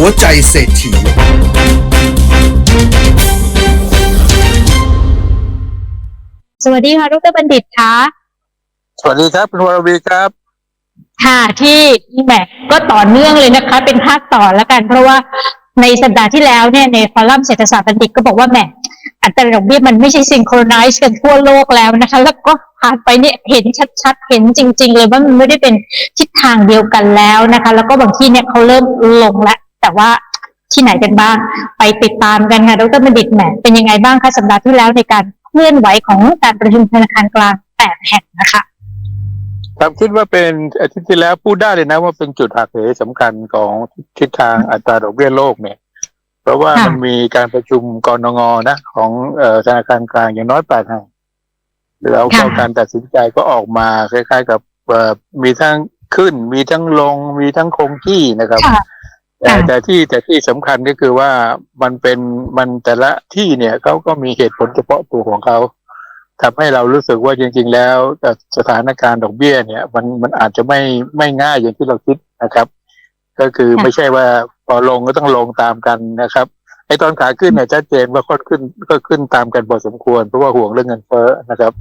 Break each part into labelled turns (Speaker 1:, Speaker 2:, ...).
Speaker 1: หัวใจเศรษฐี
Speaker 2: สวัสดีค่ะดรบัณฑิตคะ
Speaker 3: สวัสดีครับคุณวรวีครับ
Speaker 2: ค่ะที่แหมก็ต่อเนื่องเลยนะคะ เป็นภาคต่อแล้วกัน เพราะว่าในสัปดาห์ที่แล้วเนี่ยในคอลัมน์เศรษฐศาสตร์บัณฑิตก็บอกว่าแหมอัตราดอกเบี้ยมันไม่ใช่ซิงโครไนซ์กันทั่วโลกแล้วนะคะ แล้วก็ผ่านไปเนี่ยเห็นชัดๆ เห็นจริง ๆ เลยว่ามันไม่ได้เป็นทิศทางเดียวกันแล้วนะคะ แล้วก็บางที่เนี่ยเขาเริ่มลงแล้ว แต่ว่าที่ไหนกันบ้าง ไปติดตามกันค่ะดรบัณฑิตแหมเป็นยังไงบ้างคะสัปดาห์ที่แล้วในการเคลื่อนไหวของการประชุมธนาคารกลางแปดแห่งนะคะ
Speaker 3: ครับคิดว่าเป็นอาทิตย์ที่แล้วพูดได้เลยนะว่าเป็นจุดหักเหสำคัญของทิศทางอัตราดอกเบี้ยโลกเนี่ย เพราะว่า
Speaker 2: ค่ะ
Speaker 3: มันมีการประชุมกรงงนะ ของเอ่อธนาคารกลางอย่างน้อยแปดแห่งแล้วก็
Speaker 2: ค่ะ
Speaker 3: การตัดสินใจก็ออกมาคล้ายๆ กับเอ่อมีทั้งขึ้น มีทั้งลง มีทั้งคงที่นะครับ
Speaker 2: ค่ะ
Speaker 3: แต่
Speaker 2: ค่ะ
Speaker 3: แต่ที่แต่ที่สำคัญก็คือว่ามันเป็นมันแต่ละที่เนี่ยเขาก็มีเหตุผลเฉพาะตัวของเขาทำให้เรารู้สึกว่าจริง ๆ แล้วแต่สถานการณ์ดอกเบี้ยเนี่ย มันมันอาจจะไม่ไม่ง่ายอย่างที่เราคิดนะครับ ก็คือ
Speaker 2: ค่ะ
Speaker 3: ไม่ใช่ว่าพอลงก็ต้องลงตามกันนะครับไอ้ตอนขาขึ้นเนี่ยชัดเจนว่าค่อนขึ้นก็ขึ้นตามกันพอสมควร เพราะว่าห่วงเรื่องเงินเฟ้อนะครับ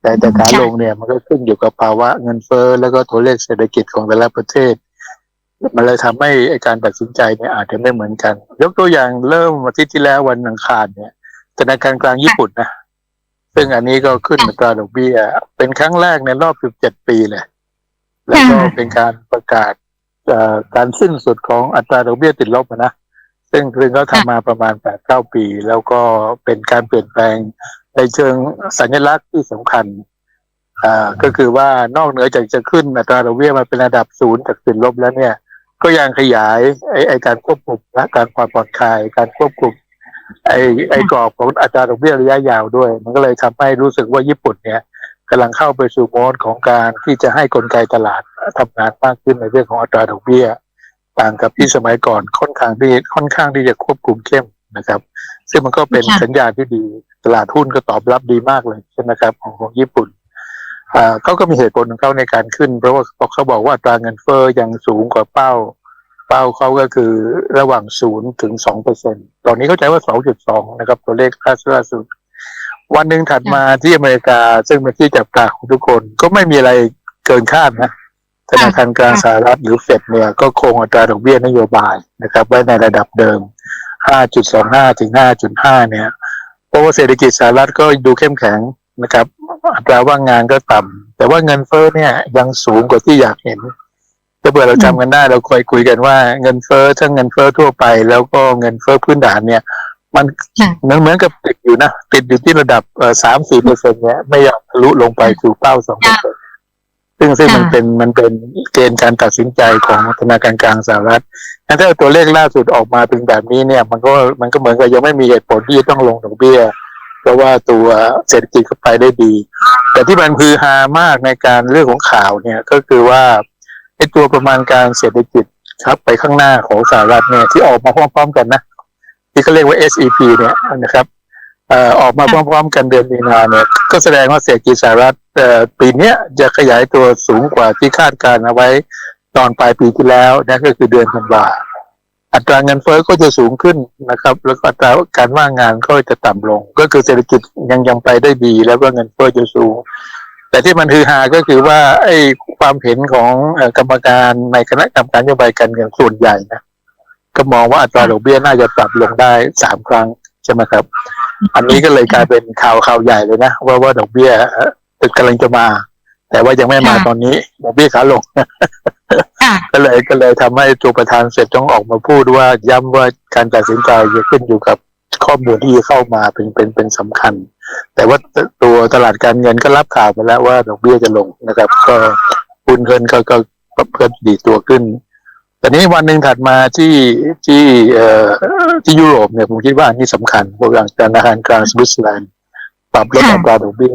Speaker 3: แต่แต่ขาลงเนี่ยมันก็ขึ้นอยู่กับภาวะเงินเฟ้อแล้วก็ตัวเลขเศรษฐกิจของแต่ละประเทศ มันเลยทำให้อ้การตัดสินใจเนี่ยอาจจะไม่เหมือนกัน ยกตัวอย่างเริ่มอาทิตย์ที่แล้ววันอังคารเนี่ยธนาคารกลางญี่ปุ่นนะซึ่งอันนี้ก็ขึ้นอัตราดอกเบี้ย เป็นครั้งแรกในรอบ 17 ปีเลย แล้วก็เป็นการประกาศการสิ้นสุดของอัตราดอกเบี้ยติดลบนะ ซึ่งซึ่งเขาทำมาประมาณ 8-9 ปี แล้วก็เป็นการเปลี่ยนแปลงในเชิงสัญลักษณ์ที่สำคัญอ่าก็คือว่านอกเหนือจากจะขึ้นอัตราดอกเบี้ยมาเป็นระดับศูนย์จากติดลบแล้วเนี่ย ก็ยังขยายไอ้ไอ้การควบคุมและการความปลอดภัยการควบคุมไอ้ไอ้กรอบของอัตราดอกเบี้ยระยะยาวด้วย มันก็เลยทำให้รู้สึกว่าญี่ปุ่นเนี่ยกำลังเข้าไปสู่โหมดของการที่จะให้กลไกตลาดทำงานมากขึ้นในเรื่องของอัตราดอกเบี้ย ต่างกับที่สมัยก่อนค่อนข้างที่ค่อนข้างที่จะควบคุมเข้มนะครับ ซึ่งมันก็เป็น
Speaker 2: ค่ะ
Speaker 3: สัญญาณที่ดีตลาดหุ้นก็ตอบรับดีมากเลยใช่ไหมครับของของญี่ปุ่นอ่า เขาก็มีเหตุผลของเขาในการขึ้น เพราะว่าเขาบอกว่าอัตราเงินเฟ้อยังสูงกว่าเป้า เป้าเขาก็คือระหว่างศูนย์ถึงสองเปอร์เซ็นตอนนี้เข้าใจว่าสองจุดสองนะครับ ตัวเลขล่าสุด วันหนึ่งถัดมาที่อเมริกา ซึ่งเป็นที่จับตาของทุกคนก็ไม่มีอะไรเกินคาดนะธนาคารกลางสหรัฐหรือเฟดเนี่ยก็คงอัตราดอกเบี้ยนโยบายนะครับ ไว้ในระดับเดิม 5.25 ถึง 5.5 เนี่ยเพราะว่าเศรษฐกิจสหรัฐก็ดูเข้มแข็ง นะครับอัตราว่างงานก็ต่ำแต่ว่าเงินเฟ้อเนี่ยยังสูงกว่าที่อยากเห็นถ้าเผื่อเราจำกันได้เราเคยคุยกันว่าเงินเฟ้อทั้งเงินเฟ้อทั่วไป แล้วก็เงินเฟ้อพื้นฐานเนี่ย มัน
Speaker 2: ค่ะ
Speaker 3: เหมือนเหมือนกับติดอยู่นะติดอยู่ที่ระดับสามสี่เปอร์เซ็นเนี่ยไม่อยากทะลุลงไปสู่เป้าสองเปอร์เซ็นซึ่งซึ่งมัน
Speaker 2: ค่ะ
Speaker 3: เป็นมันเป็นเกณฑ์การตัดสินใจของธนาคารกลางสหรัฐงั้นถ้าตัวเลขล่าสุดออกมาเป็นแบบนี้เนี่ย มันก็มันก็เหมือนกับยังไม่มีเหตุผลที่จะต้องลงดอกเบี้ย เพราะว่าตัวเศรษฐกิจเขาไปได้ดี แต่ที่มันคือฮามากในการเรื่องของข่าวเนี่ยก็คือว่าไอ้ตัวประมาณการเศรษฐกิจครับไปข้างหน้าของสหรัฐเนี่ยที่ออกมาพร้อมๆกันนะที่เขาเรียกว่า SEP เนี่ยนะครับออกมาพร้อมๆ กันเดือนมีนาเนี่ยก็แสดงว่าเศรษฐกิจสหรัฐปีนี้จะขยายตัวสูงกว่าที่คาดการณ์เอาไว้ตอนปลายปีที่แล้วนั่นก็คือเดือนธันวา อัตราเงินเฟ้อก็จะสูงขึ้นนะครับ แล้วก็อัตราการว่างงานก็จะต่ำลง ก็คือเศรษฐกิจยังยังไปได้ดี แล้วก็เงินเฟ้อจะสูง แต่ที่มันฮือฮาก็คือว่าไอ้ความเห็นของเอ่อกรรมการในคณะกรรมการนโยบายการเงินส่วนใหญ่นะก็มองว่าอัตราดอกเบี้ยน่าจะปรับลงได้สามครั้งใช่ไหมครับ อันนี้ก็เลยกลายเป็นข่าวข่าวใหญ่เลยนะว่าว่าดอกเบี้ยเอ่อกำลังจะมา แต่ว่ายังไม่มา
Speaker 2: ค่ะ
Speaker 3: ตอนนี้ดอกเบี้ยขาลง
Speaker 2: ค่ะ
Speaker 3: ก็เลยก็เลยทำให้ตัวประธานเสร็จต้องออกมาพูดว่าย้ำว่าการตัดสินใจจะขึ้นอยู่กับข้อมูลที่เข้ามาเป็นเป็นเป็นสำคัญ แต่ว่าตัวตลาดการเงินก็รับข่าวไปแล้วว่าดอกเบี้ยจะลงนะครับ ก็หุ้นเงินก็ก็ก็เพิ่มดีตัวขึ้นแต่นี้วันหนึ่งถัดมาที่ที่เอ่อที่ยุโรปเนี่ยผมคิดว่าอันนี้สำคัญเพราะอย่างธนาคารกลางสวิตเซอร์แลนด์ปรับลด
Speaker 2: ค่ะ
Speaker 3: อัตราดอกเบี้ย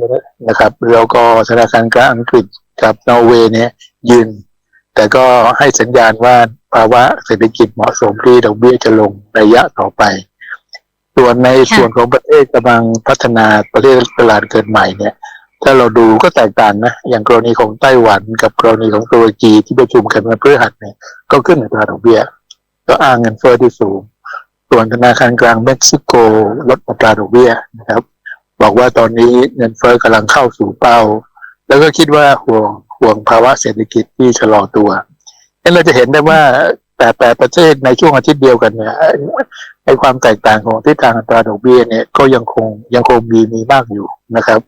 Speaker 3: นะครับแล้วก็ธนาคารกลางอังกฤษกับนอร์เวย์เนี่ยยืน แต่ก็ให้สัญญาณว่าภาวะเศรษฐกิจเหมาะสมที่ดอกเบี้ยจะลงระยะต่อไป ส่วนในส่วนของประเทศกำลังพัฒนาประเทศตลาดเกิดใหม่เนี่ย ถ้าเราดูก็แตกต่างนะ อย่างกรณีของไต้หวันกับกรณีของตุรกีที่ประชุมกันวันพฤหัสเนี่ย ก็ขึ้นอัตราดอกเบี้ย ก็อ้างเงินเฟ้อที่สูง ส่วนธนาคารกลางเม็กซิโกลดอัตราดอกเบี้ยนะครับ บอกว่าตอนนี้เงินเฟ้อกำลังเข้าสู่เป้า แล้วก็คิดว่าห่วง ห่วงภาวะเศรษฐกิจที่ชะลอตัวนั่นเราจะเห็นได้ว่าแต่แต่ประเทศในช่วงอาทิตย์เดียวกันเนี่ยไอ้ไอ้ความแตกต่างของทิศทางอัตราดอกเบี้ยเนี่ยก็ยังคงยังคงมีมีมากอยู่นะครับ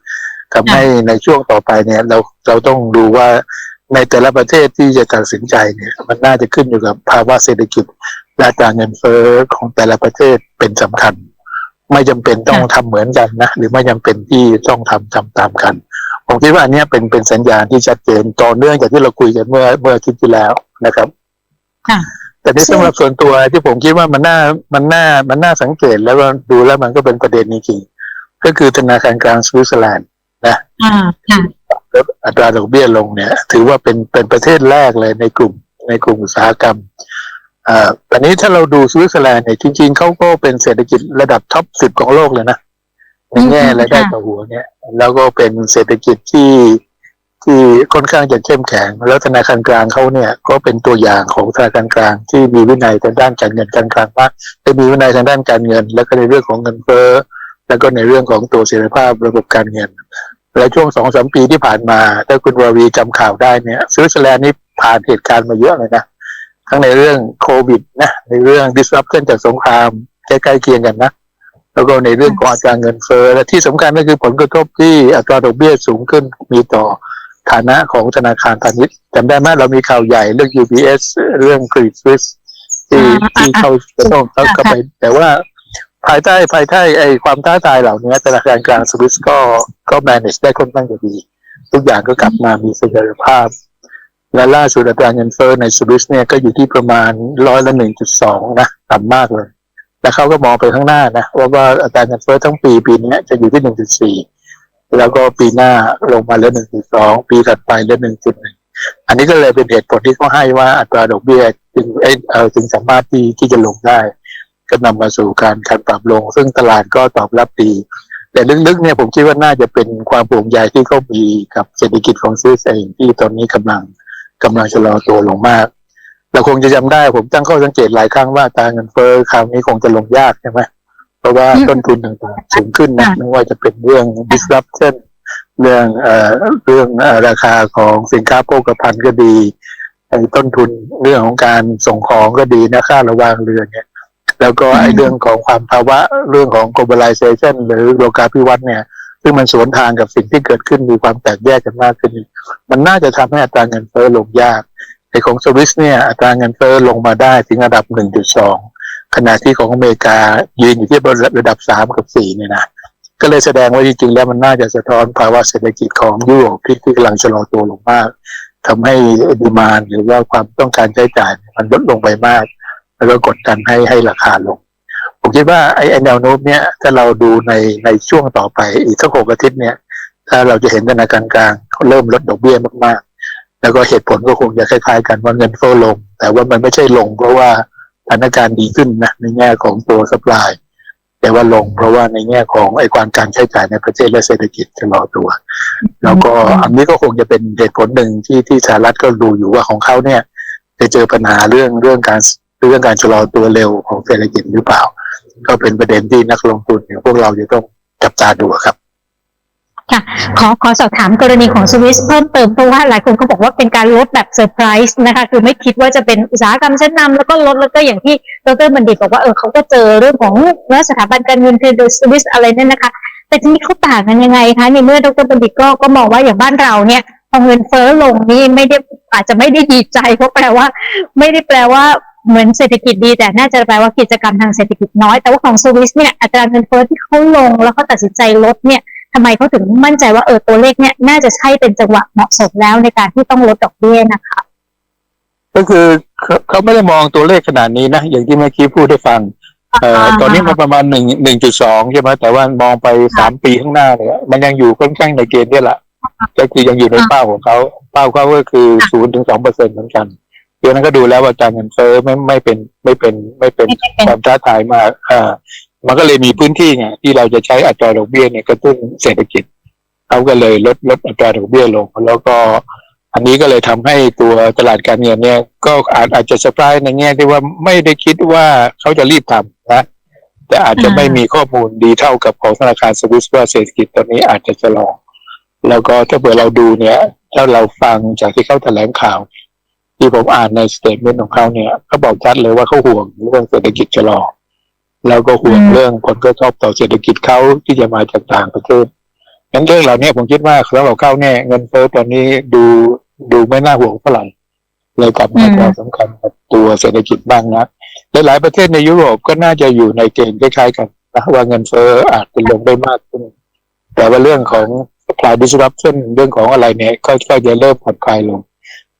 Speaker 3: ทำให้ในช่วงต่อไปเนี่ยเราเราต้องดูว่าในแต่ละประเทศที่จะตัดสินใจเนี่ยมันน่าจะขึ้นอยู่กับภาวะเศรษฐกิจและอัตราเงินเฟ้อของแต่ละประเทศเป็นสำคัญ ไม่จำเป็นต้องทำเหมือนกันนะ หรือไม่จำเป็นที่ต้องทำทำตามกัน ผมคิดว่าอันเนี้ยเป็นเป็นสัญญาณที่ชัดเจนต่อเนื่องจากที่เราคุยกันเมื่อเมื่ออาทิตย์ที่แล้วนะครับ
Speaker 2: ค่ะ
Speaker 3: แต่ในสำหรับส่วนตัวที่ผมคิดว่ามันน่ามันน่ามันน่าสังเกตแล้วก็ดูแล้วมันก็เป็นประเด็นจริงๆก็คือธนาคารกลางสวิตเซอร์แลนด์
Speaker 2: อ่าค่ะ
Speaker 3: ลดอัตราดอกเบี้ยลงเนี่ย ถือว่าเป็นเป็นประเทศแรกเลยในกลุ่มในกลุ่มอุตสาหกรรมอ่าตอนนี้ถ้าเราดูสวิตเซอร์แลนด์เนี่ยจริงๆเขาก็เป็นเศรษฐกิจระดับท็อปสิบของโลกเลยนะ ในแง่รายได้ต่อหัวเนี่ย แล้วก็เป็นเศรษฐกิจที่ที่ค่อนข้างจะเข้มแข็ง แล้วธนาคารกลางเขาเนี่ยก็เป็นตัวอย่างของธนาคารกลาง ที่มีวินัยทางด้านการเงินการคลังมากได้มีวินัยทางด้านการเงิน แล้วก็ในเรื่องของเงินเฟ้อแล้วก็ในเรื่องของตัวเสถียรภาพระบบการเงิน และช่วงสองสามปีที่ผ่านมา ถ้าคุณวาวีจำข่าวได้เนี่ยสวิตเซอร์แลนด์นี่ผ่านเหตุการณ์มาเยอะเลยนะทั้งในเรื่องโควิดนะในเรื่อง disruption จากสงครามใกล้ๆเคียงกันนะ แล้วก็ในเรื่องของอัตราเงินเฟ้อและที่สำคัญก็คือผลกระทบที่อัตราดอกเบี้ยสูงขึ้นมีต่อฐานะของธนาคารพาณิชย์จำได้ไหมเรามีข่าวใหญ่เรื่อง UBS เรื่อง Credit Suisse ที่ที่เขาจะต้องเข้าไป แต่ว่าภายใต้ภายใต้ไอ้ความท้าทายเหล่านี้ธนาคารกลางสวิสก็ก็ manage ได้ค่อนข้างจะดี ทุกอย่างก็กลับมามีเสถียรภาพ และล่าสุดอัตราเงินเฟ้อในสวิสเนี่ยก็อยู่ที่ประมาณร้อยละหนึ่งจุดสองนะต่ำมากเลย แล้วเขาก็มองไปข้างหน้านะว่าว่าอัตราเงินเฟ้อทั้งปีปีนี้จะอยู่ที่หนึ่งจุดสี่แล้วก็ปีหน้าลงมาเหลือหนึ่งจุดสองปีถัดไปเหลือหนึ่งจุดหนึ่งอันนี้ก็เลยเป็นเหตุผลที่เขาให้ว่าอัตราดอกเบี้ยจึงเอเออจึงสามารถที่ที่จะลงได้ ก็นำมาสู่การการปรับลง ซึ่งตลาดก็ตอบรับดีแต่ลึกๆเนี่ยผมคิดว่าน่าจะเป็นความโปร่งใยที่เขามีกับเศรษฐกิจของซีสเองที่ตอนนี้กำลังกำลังชะลอตัวลงมาก เราคงจะจำได้ผมตั้งข้อสังเกตหลายครั้งว่าอัตราเงินเฟ้อคราวนี้คงจะลงยากใช่ไหมเพราะว่า
Speaker 2: อืม
Speaker 3: ต้นทุนต่างๆสูงขึ้นนะ
Speaker 2: ค่ะ
Speaker 3: ไม่ว่าจะเป็นเรื่อง disruption เรื่องเอ่อเรื่องเอ่อราคาของสินค้าโภคภัณฑ์ก็ดีไอ้ต้นทุนเรื่องของการส่งของก็ดีนะค่าระวางเรือเนี่ย แล้วก็ไอ้
Speaker 2: อืม
Speaker 3: เรื่องของความภาวะเรื่องของ globalization หรือโลกาภิวัตน์เนี่ยซึ่งมันสวนทางกับสิ่งที่เกิดขึ้นมีความแตกแยกกันมากขึ้น มันน่าจะทำให้อัตราเงินเฟ้อลงยาก ในของสวิสเนี่ยอัตราเงินเฟ้อลงมาได้ถึงระดับ 1.2 ขณะที่ของอเมริกายืนอยู่ที่ระดับ 3 กับ 4 เนี่ยนะก็เลยแสดงว่าจริงๆแล้วมันน่าจะสะท้อนภาวะเศรษฐกิจของยุโรปที่ที่กำลังชะลอตัวลงมากทำให้ดีมานหรือว่าความต้องการใช้จ่ายมันลดลงไปมาก แล้วก็กดดันให้ให้ราคาลง ผมคิดว่าไอ้แนวโน้มเนี้ยถ้าเราดูในในช่วงต่อไปอีกสักหกอาทิตย์เนี่ย ถ้าเราจะเห็นธนาคารกลางเขาเริ่มลดดอกเบี้ยมากๆ แล้วก็เหตุผลก็คงจะคล้ายๆ กันว่าเงินเฟ้อลง แต่ว่ามันไม่ใช่ลง เพราะว่าสถานการณ์ดีขึ้นนะในแง่ของตัวสป라이แต่ว่าลงเพราะว่าในแง่ของไอ้ความการใช้จ่ายในประเทศและเศรษฐกิจชะลอตัว แล้วก็อันนี้ก็คงจะเป็นเหตุผลหนึ่งที่ที่สหรัฐก็ดูอยู่ว่าของเขาเนี่ยจะเจอปัญหาเรื่องเรื่องการเรื่องการชะลอตัวเร็วของเศรษฐกิจหรือเปล่า ก็เป็นประเด็นที่นักลงทุนอย่างพวกเราจะต้องจับตาดูครับ
Speaker 2: ค่ะขอขอสอบถามกรณีของสวิสเพิ่มเติมเพราะว่าหลายคนก็บอกว่าเป็นการลดแบบเซอร์ไพรส์นะคะคือไม่คิดว่าจะเป็นอุตสาหกรรมชั้นนำแล้วก็ลดแล้วก็อย่างที่ดรบัณฑิตบอกว่าเออเขาก็เจอเรื่องของว่าสถาบันการเงินคือสวิสอะไรเนี่ยนะคะ แต่ทีนี้เขาต่างกันยังไงคะในเมื่อดรบัณฑิตก็ก็มองว่าอย่างบ้านเราเนี่ยพอเงินเฟ้อลงนี่ไม่ได้อาจจะไม่ได้ดีใจเพราะแปลว่า ไม่ได้แปลว่าเหมือนเศรษฐกิจดีแต่น่าจะแปลว่ากิจกรรมทางเศรษฐกิจน้อยแต่ว่าของสวิสเนี่ยอัตราเงินเฟ้อที่เขาลงแล้วเขาตัดสินใจลดเนี่ย ทำไมเขาถึงมั่นใจว่าเออตัวเลขเนี้ยน่าจะใช่เป็นจังหวะเหมาะสมแล้วในการที่ต้องลดดอกเบี้ยนะคะ
Speaker 3: ก็คือเขาเขาไม่ได้มองตัวเลขขนาดนี้นะอย่างที่เมื่อกี้พูดได้ฟังเอ่อตอนนี้มันประมาณหนึ่งหนึ่งจุดสองใช่ไหมแต่ว่ามองไปสามปีข้างหน้าเนี่ยมันยังอยู่ค่อนข้างในเกณฑ์นี่แหละก็คือยังอยู่ในเป้าของเขาเป้าเขาก็คือศูนย์ถึงสองเปอร์เซ็นต์เหมือนกันเดี๋ยวนั้นก็ดูแล้วว่าการเงินเฟ้อไม่ไม่เป็นไม่เป็นไม่เป็น
Speaker 2: ไม่ได้เป็น
Speaker 3: ความท้าทายมากอ่า มันก็เลยมีพื้นที่ไงที่เราจะใช้อัตราดอกเบี้ยเนี่ยกระตุ้นเศรษฐกิจเขาก็เลยลดลดอัตราดอกเบี้ยลง แล้วก็อันนี้ก็เลยทำให้ตัวตลาดการเงินเนี่ย ก็อาจอาจจะเซอร์ไพรส์ในแง่ที่ว่าไม่ได้คิดว่าเขาจะรีบทำนะแต่อาจจะไม่มีข้อมูลดีเท่ากับของธนาคารสวิสว่าเศรษฐกิจตอนนี้อาจจะชะลอแล้วก็ถ้าเผื่อเราดูเนี่ย ถ้าเราฟังจากที่เขาแถลงข่าว ที่ผมอ่านในสเตทเมนต์ของเขาเนี่ยเขาบอกชัดเลยว่าเขาห่วงเรื่องเศรษฐกิจชะลอ แล้วก็ห่วง
Speaker 2: อืม
Speaker 3: เรื่องผลกระทบต่อเศรษฐกิจเขาที่จะมาจากต่างประเทศงั้นเรื่องเหล่านี้ผมคิดว่าสำหรับเขาเนี่ยเงินเฟ้อตอนนี้ดูดูไม่น่าห่วงเท่าไหร่เลยกลับมา
Speaker 2: อืม
Speaker 3: ความสำคัญกับตัวเศรษฐกิจบ้างนะหลายๆประเทศในยุโรปก็น่าจะอยู่ในเกณฑ์คล้ายๆกันนะว่าเงินเฟ้ออาจจะลงได้มากขึ้น แต่ว่าเรื่องของ supply disruption เรื่องของอะไรเนี่ยก็ก็จะเริ่มผ่อนคลายลง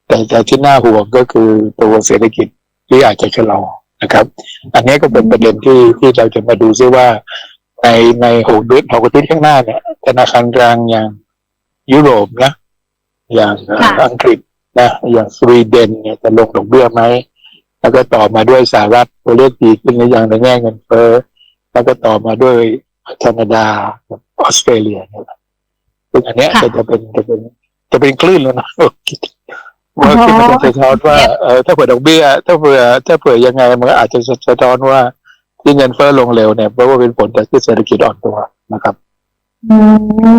Speaker 3: แต่แต่ที่น่าห่วงก็คือตัวเศรษฐกิจที่อาจจะชะลอ นะครับ อันนี้ก็เป็นประเด็นที่ที่เราจะมาดูซิว่า ในในหกเดือนหกอาทิตย์ข้างหน้าเนี่ยธนาคารกลางอย่างยุโรปนะ อย่างเอ่อ
Speaker 2: ค่ะ
Speaker 3: อังกฤษนะอย่างสวีเดนเนี่ยจะลงดอกเบี้ยไหมแล้วก็ต่อมาด้วยสหรัฐตัวเลขดีขึ้นหรือยังในแง่เงินเฟ้อแล้วก็ต่อมาด้วยแคนาดากับออสเตรเลียเนี่ยนะซึ่งอันเนี้ย
Speaker 2: ค่ะ
Speaker 3: จะจะเป็นจะเป็นจะเป็นคลื่นแล้วนะ ว่าคิดมันจะสะท้อนว่าเออถ้าเผื่อดอกเบี้ย ถ้าเผื่อถ้าเผื่อยังไงมันก็อาจจะสะท้อนว่าที่เงินเฟ้อลงเร็วเนี่ยเพราะว่าเป็นผลจากที่เศรษฐกิจอ่อนตัวนะครับ
Speaker 2: อื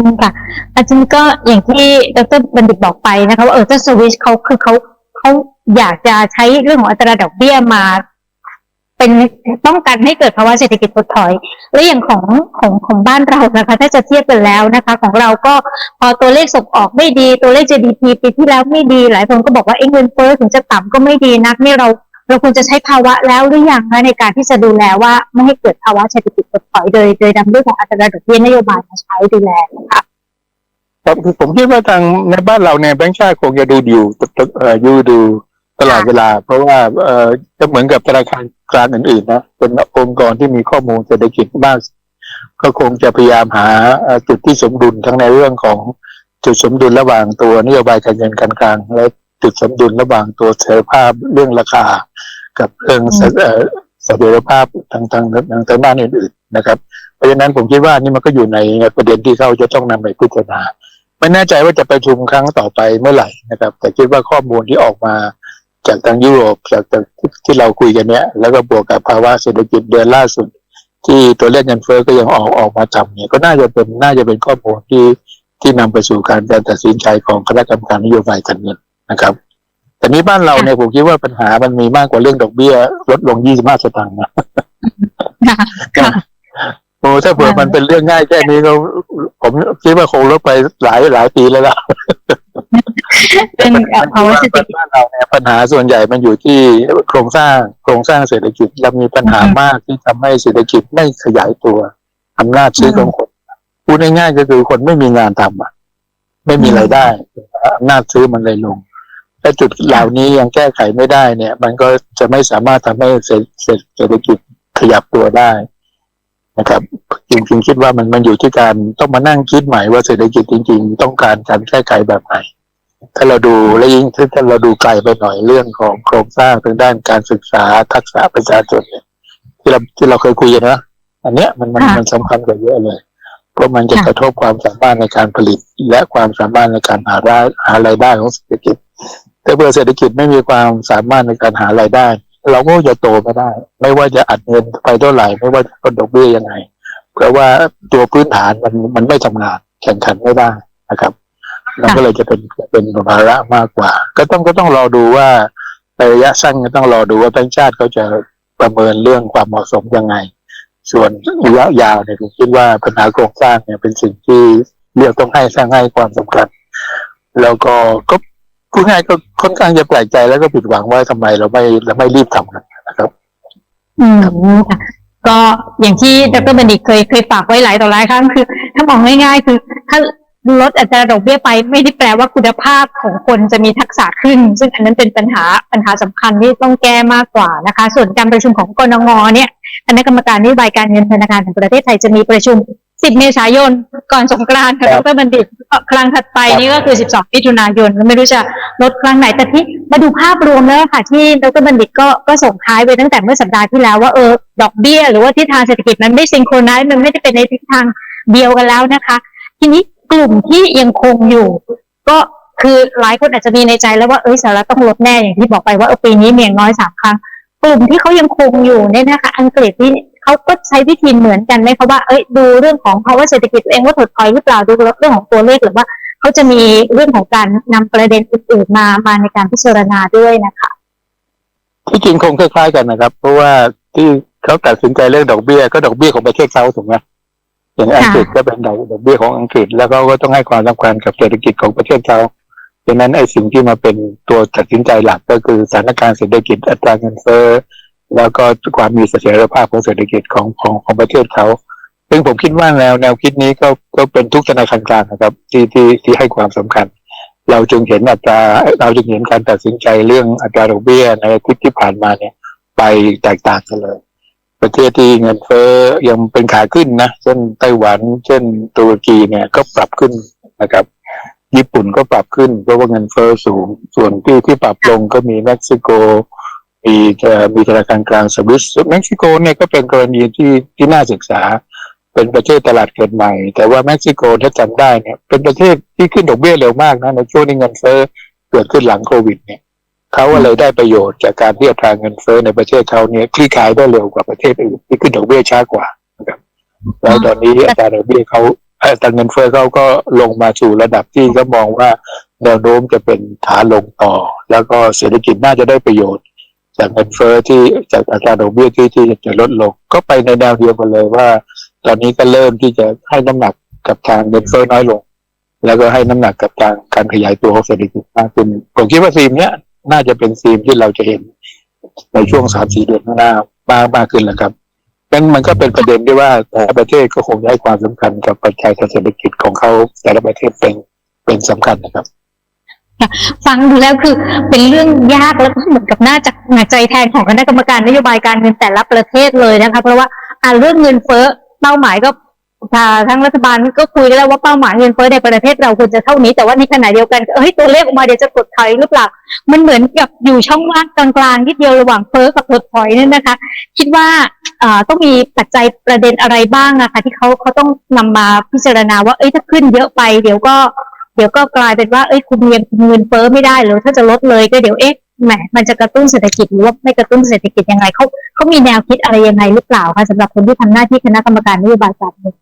Speaker 2: มค่ะอาจารย์ก็อย่างที่ดรบัณฑิตบอกไปนะคะว่าเออเจ้าสวิชเขาคือเขาเขาอยากจะใช้เรื่องของอัตราดอกเบี้ยมา เป็นป้องกันให้เกิดภาวะเศรษฐกิจถดถอย และอย่างของของของบ้านเรานะคะ ถ้าจะเทียบกันแล้วนะคะ ของเราก็พอตัวเลขส่งออกไม่ดี ตัวเลข GDP ปีที่แล้วไม่ดี หลายคนก็บอกว่าเเงินเฟ้อถึงจะต่ำก็ไม่ดีนักนี่เราเราควรจะใช้ภาวะแล้วหรือยังคะในการที่จะดูแลว่าไม่ให้เกิดภาวะเศรษฐกิจถดถอยโดยโดยนำเรื่องของอัตราดอกเบี้ยนโยบายมาใช้ดูแลนะคะ
Speaker 3: ครับคือผมคิดว่าทางในบ้านเราเนี่ยแบงก์ชาติคงจะดูอยู่เอ่อยูดูตลอดเวลา เพราะว่าเอ่อจะเหมือนกับธนาคาร กลางอื่นๆนะเป็นองค์กรที่มีข้อมูลเศรษฐกิจมาก ก็คงจะพยายามหาจุดที่สมดุลทั้งในเรื่องของจุดสมดุลระหว่างตัวนโยบายการเงินการคลัง และจุดสมดุลระหว่างตัวเสถียรภาพเรื่องราคา กับเรื่องเสถียรภาพทางทางทางทางด้านอื่น ๆ นะครับ เพราะฉะนั้นผมคิดว่านี่มันก็อยู่ในประเด็นที่เขาจะต้องนำไปพิจารณาไม่แน่ใจว่าจะประชุมครั้งต่อไปเมื่อไหร่นะครับ แต่คิดว่าข้อมูลที่ออกมา จากทางยุโรปจากจากที่ที่เราคุยกันเนี้ยแล้วก็บวกกับภาวะเศรษฐกิจเดือนล่าสุด ที่ตัวเลขเงินเฟ้อก็ยังออกออกมาต่ำเนี่ยก็น่าจะเป็นน่าจะเป็นข้อมูลที่ที่นำไปสู่การการตัดสินใจของคณะกรรมการนโยบายการเงินนะครับแต่นี้บ้านเราเนี่ยผมคิดว่าปัญหามันมีมากกว่าเรื่องดอกเบี้ย ลดลง 25 สตางค์นะ
Speaker 2: ค่ะค่ะ
Speaker 3: โอ้ถ้าเผื่อมันเป็นเรื่องง่ายแค่นี้ก็ผมคิดว่าคงลดไปหลายหลายปีแล้วล่ะ
Speaker 2: เป็นเอ่อภาวะเศรษฐกิจ
Speaker 3: บ้านเราเนี่ยปัญหาส่วนใหญ่มันอยู่ที่โครงสร้างโครงสร้างเศรษฐกิจเรามีปัญหา
Speaker 2: อืม
Speaker 3: มากที่ทำให้เศรษฐกิจไม่ขยายตัวอำนาจซื้อ
Speaker 2: อืม
Speaker 3: ของคนพูดง่ายๆก็คือคนไม่มีงานทำอะ ไม่มี
Speaker 2: อืม
Speaker 3: รายได้อำนาจซื้อมันเลยลงถ้าจุดเหล่านี้ยังแก้ไขไม่ได้เนี่ย มันก็จะไม่สามารถทำให้เศรษฐเศรษฐกิจขยับตัวได้นะครับจริงๆคิดว่ามันมันอยู่ที่การต้องมานั่งคิดใหม่ว่าเศรษฐกิจจริง ๆ ต้องการการแก้ไขแบบไหน ถ้าเราดูและยิ่งถ้าเราดูไกลไปหน่อยเรื่องของโครงสร้างทางด้านการศึกษาทักษะประชาชนเนี่ยที่เราที่เราเคยคุยกันนะอันเนี้ยมันมัน
Speaker 2: ค่ะ
Speaker 3: มันสำคัญกว่าเยอะเลย เพราะมันจะ
Speaker 2: ค่ะ
Speaker 3: กระทบความสามารถในการผลิต และความสามารถในการหารายหารายได้ของเศรษฐกิจถ้าเผื่อเศรษฐกิจไม่มีความสามารถในการหารายได้ เราก็จะโตไม่ได้ ไม่ว่าจะอัดเงินไปเท่าไหร่ ไม่ว่าจะต้นดอกเบี้ยยังไง เพราะว่าตัวพื้นฐานมันมันไม่ทำงาน แข่งขันไม่ได้นะครับ เราก็เลยจะเป็นเป็นภาระมากกว่า ก็ต้องก็ต้องรอดูว่าในระยะสั้นก็ต้องรอดูว่าแบงก์ชาติเขาจะประเมินเรื่องความเหมาะสมยังไง ส่วนระยะยาวเนี่ยผมคิดว่าปัญหาโครงสร้างเนี่ยเป็นสิ่งที่เรียกต้องให้สร้างให้ความสำคัญ แล้วก็ก็พูดง่ายก็ค่อนข้างจะแปลกใจแล้วก็ผิดหวังว่าทำไมเราไม่เราไม่รีบทำกันนะครับ
Speaker 2: อืมค่ะก็อย่างที่ดรบัณฑิตเคยเคยฝากไว้หลายต่อหลายครั้งคือ ถ้ามองง่ายๆคือ ถ้า ลดอัตราดอกเบี้ยไปไม่ได้แปลว่าคุณภาพของคนจะมีทักษะขึ้น ซึ่งอันนั้นเป็นปัญหาปัญหาสำคัญที่ต้องแก้มากกว่านะคะ ส่วนการประชุมของกรงเนี่ยคณะกรรมการนโยบายการเงินธนาคารแห่งประเทศไทยจะมีประชุม 10 เมษายน ก่อนสงกรานต์ค่ะด
Speaker 3: รับ
Speaker 2: รบัณฑิตครั้งถัดไปนี่ก็คือ 12 มิถุนายนไม่รู้จะลดครั้งไหนแต่ที่มาดูภาพรวมแล้วค่ะที่ดรบัณฑิตก็ก็ส่งท้ายไปตั้งแต่เมื่อสัปดาห์ที่แล้วว่าเออดอกเบี้ย หรือว่าทิศทางเศรษฐกิจมันไม่ซิงโครไนซ์มันไม่ได้เป็นในทิศทางเดียวกันแล้วนะคะ ทีนี้ กลุ่มที่ยังคงอยู่ ก็คือหลายคนอาจจะมีในใจแล้วว่าเอ้ยสหรัฐต้องลดแน่อย่างที่บอกไปว่าเออปีนี้เมียงน้อยสามครั้งกลุ่มที่เขายังคงอยู่เนี่ยนะคะอังกฤษนี่เขาก็ใช้วิธีเหมือนกันไหมคะว่าเอ้ยดูเรื่องของภาวะเศรษฐกิจตัวเองว่าถดถอยหรือเปล่าดูเรื่องของตัวเลขหรือว่าเขาจะมีเรื่องของการนำประเด็นอื่นๆมามาในการพิจารณาด้วยนะคะ
Speaker 3: ที่จริงคงคล้ายๆกันนะครับ เพราะว่าที่เขาตัดสินใจเรื่องดอกเบี้ยก็ดอกเบี้ยของประเทศเขาถูกไหม อย่างอังกฤษก็เป็นดอกดอกเบี้ยของอังกฤษ แล้วเขาก็ต้องให้ความสำคัญกับเศรษฐกิจของประเทศเขาดังนั้นไอ้สิ่งที่มาเป็นตัวตัดสินใจหลักก็คือสถานการณ์เศรษฐกิจอัตราเงินเฟ้อแล้วก็ความมีเสถียรภาพของเศรษฐกิจของของของประเทศเขาซึ่งผมคิดว่าแนวแนวคิดนี้ก็ก็เป็นทุกธนาคารกลางนะครับที่ที่ที่ให้ความสำคัญ เราจึงเห็นอัตราเราจึงเห็นการตัดสินใจเรื่องอัตราดอกเบี้ยในอาทิตย์ที่ผ่านมาเนี่ย ไปแตกต่างกันเลย ประเทศที่เงินเฟ้อยังเป็นขาขึ้นนะเช่นไต้หวัน เช่นตุรกีเนี่ยก็ปรับขึ้นนะครับ ญี่ปุ่นก็ปรับขึ้นเพราะว่าเงินเฟ้อสูง ส่วนที่ที่ปรับลงก็มีเม็กซิโกมีมีธนาคารกลางสวิสเม็กซิโกเนี่ยก็เป็นกรณีที่ที่น่าศึกษา เป็นประเทศตลาดเกิดใหม่ แต่ว่าเม็กซิโกถ้าจำได้เนี่ยเป็นประเทศที่ขึ้นดอกเบี้ยเร็วมากนะในช่วงที่เงินเฟ้อเกิดขึ้นหลังโควิดเนี่ย เขาก็เลยได้ประโยชน์จากการที่อัตราเงินเฟ้อในประเทศเขาเนี่ยคลี่คลายได้เร็วกว่าประเทศอื่นที่ขึ้นดอกเบี้ยช้ากว่านะครับแล้วตอนนี้อัตราดอกเบี้ยเขาอัตราเงินเฟ้อเขาก็ลงมาสู่ระดับที่เขามองว่าแนวโน้มจะเป็นขาลงต่อ แล้วก็เศรษฐกิจน่าจะได้ประโยชน์ จากเงินเฟ้อที่จากอัตราดอกเบี้ยที่ที่จะลดลงก็ไปในแนวเดียวกันเลยว่า ตอนนี้ก็เริ่มที่จะให้น้ำหนักกับทางเงินเฟ้อน้อยลง แล้วก็ให้น้ำหนักกับทางการขยายตัวของเศรษฐกิจมากขึ้นผมคิดว่าซีมเนี้ย น่าจะเป็นซีมที่เราจะเห็นในช่วงสามสี่เดือนข้างหน้ามากมากขึ้นแหละครับงั้นมันก็เป็นประเด็นที่ว่าแต่ละประเทศก็คงจะให้ความสำคัญกับปัจจัยเศรษฐกิจของเขาแต่ละประเทศเป็นเป็นสำคัญนะครับ
Speaker 2: ฟังดูแล้วคือเป็นเรื่องยากแล้วก็เหมือนกับน่าจะหนักใจแทนของคณะกรรมการนโยบายการเงินแต่ละประเทศเลยนะคะเพราะว่าอ่าเรื่องเงินเฟ้อเป้าหมายก็ ทางทั้งรัฐบาลก็คุยกันแล้วว่าเป้าหมายเงินเฟ้อในประเทศเราควรจะเท่านี้แต่ว่าในขณะเดียวกันเฮ้ยตัวเลขออกมาเดี๋ยวจะกดถอยหรือเปล่า มันเหมือนกับอยู่ช่องว่างกลางๆนิดเดียวระหว่างเฟ้อกับถดถอยเนี่ยนะคะ คิดว่าต้องมีปัจจัยประเด็นอะไรบ้างอะคะที่เขาเขาต้องนำมาพิจารณาว่าเอ้ยถ้าขึ้นเยอะไปเดี๋ยวก็เดี๋ยวก็กลายเป็นว่าเอ้ยคุมเงินคุมเงินเฟ้อไม่ได้หรือถ้าจะลดเลยก็เดี๋ยวเอ๊ะแหมมันจะกระตุ้นเศรษฐกิจหรือว่าไม่กระตุ้นเศรษฐกิจยังไงเขาเขามีแนวคิดอะไรยังไงหรือเปล่าคะสำหรับคนที่ทำหน้าที่คณะกรรมการนโยบายการเงิน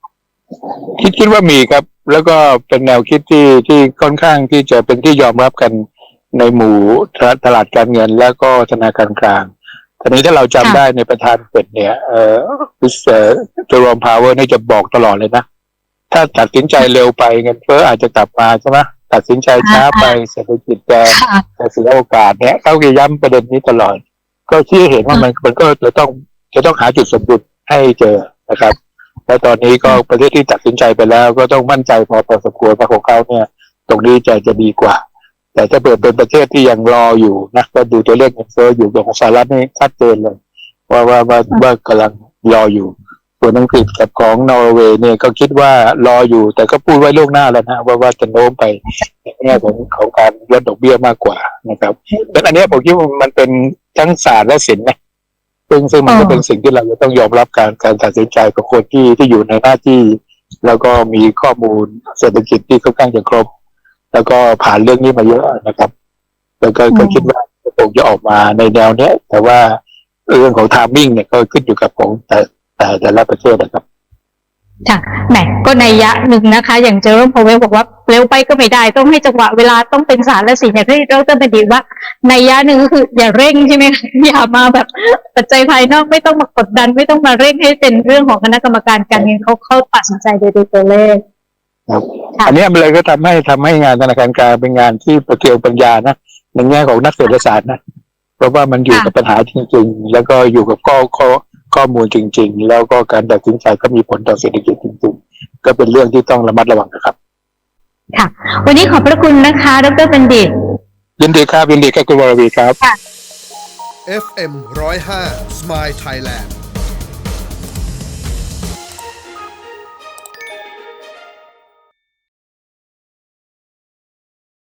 Speaker 3: คิดคิดว่ามีครับ แล้วก็เป็นแนวคิดที่ที่ค่อนข้างที่จะเป็นที่ยอมรับกันในหมู่ตลาดการเงิน แล้วก็ธนาคารกลางทีนี้ถ้าเราจำได้ในประธานเป็ดเนี่ยเอ่อวิสเตอร์จอร์มพาวเวอร์นี่จะบอกตลอดเลยนะ ถ้าตัดสินใจเร็วไปเงินเฟ้ออาจจะกลับมาใช่ไหมตัดสินใจช้าไปเศรษฐกิจจะ
Speaker 2: ค่ะ
Speaker 3: จะเสียโอกาสเนี่ยเขาก็ย้ำประเด็นนี้ตลอด ก็ชี้ให้เห็นว่ามันมันก็จะต้องจะต้องหาจุดสมดุลให้เจอนะครับ แล้วตอนนี้ก็ประเทศที่ตัดสินใจไปแล้ว ก็ต้องมั่นใจพอพอสมควรว่าของเขาเนี่ย ตรงนี้จะจะดีกว่า แต่ถ้าเปิดเป็นประเทศที่ยังรออยู่นะก็ดูตัวเลขเงินเฟ้ออยู่อย่างของสหรัฐนี่ชัดเจนเลย ว่าว่าว่าว่ากำลังรออยู่ส่วนอังกฤษกับของนอร์เวย์เนี่ยก็คิดว่ารออยู่ แต่ก็พูดไว้ล่วงหน้าแล้วนะว่าว่าจะโน้มไปในแง่ของของการลดดอกเบี้ยมากกว่านะครับดังนั้นอันเนี้ยผมคิดว่ามันเป็นทั้งศาสตร์และศิลป์นะ ซึ่งซึ่งมันก็เป็นสิ่งที่เราจะต้องยอมรับการการตัดสินใจของคนที่ที่อยู่ในหน้าที่ แล้วก็มีข้อมูลเศรษฐกิจที่ค่อนข้างจะครบ แล้วก็ผ่านเรื่องนี้มาเยอะนะครับ แล้วก็ก็คิดว่าคงจะออกมาในแนวเนี้ย แต่ว่าเรื่องของทามมิ่งเนี่ยก็ขึ้นอยู่กับของแต่แต่แต่ละประเทศนะครับ
Speaker 2: ค่ะแหมก็ในยยะหนึ่งนะคะ อย่างเจอร์มพาวเวลบอกว่าเร็วไปก็ไม่ได้ ต้องให้จังหวะเวลาต้องเป็นสารและสิ่งอย่างที่เราต้องเป็นดีว่า ในยยะหนึ่งก็คือ อย่าเร่งใช่ไหมคะอย่ามาแบบปัจจัยภายนอกไม่ต้องมากดดัน ไม่ต้องมาเร่งให้เป็นเรื่องของคณะกรรมการการเงินเขาเขาตัดสินใจโดยตัวเลข
Speaker 3: ครับ
Speaker 2: ค่ะ
Speaker 3: อันเนี้ยมันเลยก็ทำให้ทำให้งานธนาคารกลางเป็นงานที่ประเทียวปัญญานะในแง่ของนักเศรษฐศาสตร์นะเพราะว่ามันอยู่กับปัญหาจริง ๆ แล้วก็อยู่กับข้อข้อ ข้อมูลจริง ๆ แล้วก็การตัดสินใจก็มีผลต่อเศรษฐกิจจริงๆ ก็เป็นเรื่องที่ต้องระมัดระวังนะครับ
Speaker 2: ค่ะ วันนี้ขอบพระคุณนะคะ ดรบัณฑิต
Speaker 3: ยินดีครับยินดีครับคุณวรวีครับ
Speaker 1: FM 105 Smile Thailand